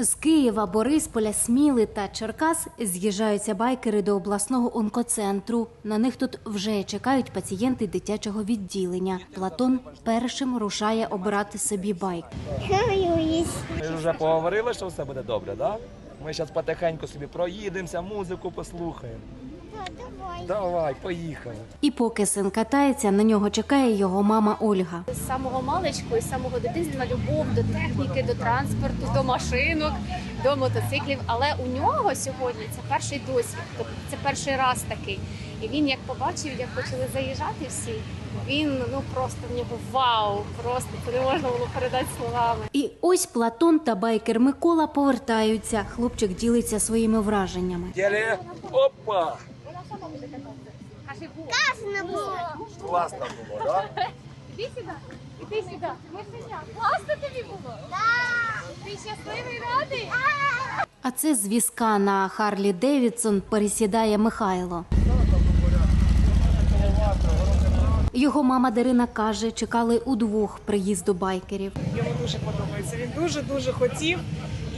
З Києва, Борисполя, Сміли та Черкас з'їжджаються байкери до обласного онкоцентру. На них тут вже чекають пацієнти дитячого відділення. Платон першим рушає обирати собі байк. Ми вже поговорили, що все буде добре, так? Да? Ми зараз потихеньку собі проїдемося, музику послухаємо. Давай. Поїхали. І поки син катається, на нього чекає його мама Ольга. з самого маличку і з самого дитинства любов до техніки, до транспорту, до машинок, до мотоциклів. Але у нього сьогодні це перший досвід, тобто це перший раз такий. І він як побачив, як почали заїжджати всі. Він ну просто в нього вау, просто це не можна було передати словами. І ось Платон та байкер Микола повертаються. Хлопчик ділиться своїми враженнями. Тілі, опа! Класно було. Класно було, так? Да? Іди сюди, іди сюди. Мишеня, класно тобі було? Ти щасливий радий? А це з візка на Харлі Девідсон пересідає Михайло. Його мама Дарина каже, чекали удвох приїзду байкерів. Йому дуже подобається. Він дуже дуже хотів,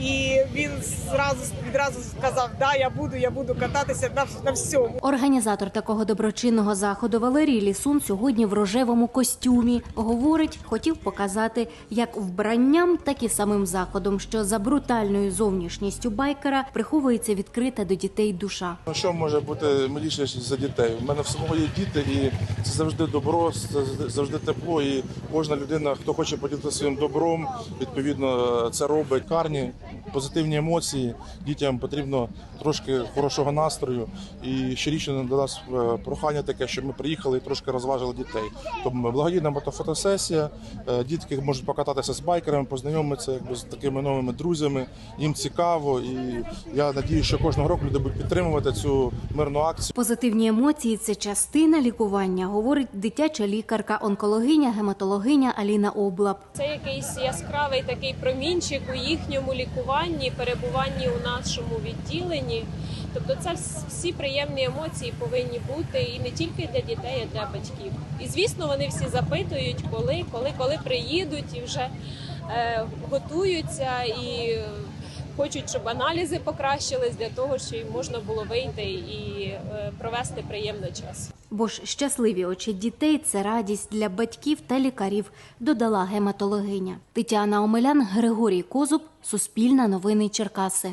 і він зразу відразу сказав: Да, я буду, я буду кататися на, на всьому. Організатор такого доброчинного заходу Валерій Лісун сьогодні в рожевому костюмі. Говорить, хотів показати як вбранням, так і самим заходом, що за брутальною зовнішністю байкера приховується відкрита до дітей душа. Ну, Що може бути миліше за дітей? У мене в самого є діти, і це завжди добро, це завжди тепло. І кожна людина, хто хоче поділитися своїм добром, відповідно це робить. Карні, позитивні емоції. Дітям потрібно трошки хорошого настрою. І щорічно до нас е, прохання таке, щоб ми приїхали і трошки розважили дітей. Тому благодійна мотофотосесія. Е, Дітки можуть покататися з байкерами, познайомитися якби з такими новими друзями. Їм цікаво, і я надію, що кожного року люди будуть підтримувати цю мирну акцію. Позитивні емоції це частина лікування, говорить дитяча лікарка, онкологиня, гематологиня Аліна Облап. Це якийсь яскравий такий промінчик у їхньому лікуванні, перебуванні у нашому відділенні. Тобто, це всі приємні емоції повинні бути і не тільки для дітей, а для батьків. І звісно, вони всі запитують, коли, коли, коли приїдуть і вже е, готуються і хочуть, щоб аналізи покращились для того, щоб можна було вийти і е, провести приємний час. Бо ж щасливі очі дітей це радість для батьків та лікарів, додала гематологиня. Тетяна Омелян, Григорій Козуб, Суспільна новини Черкаси.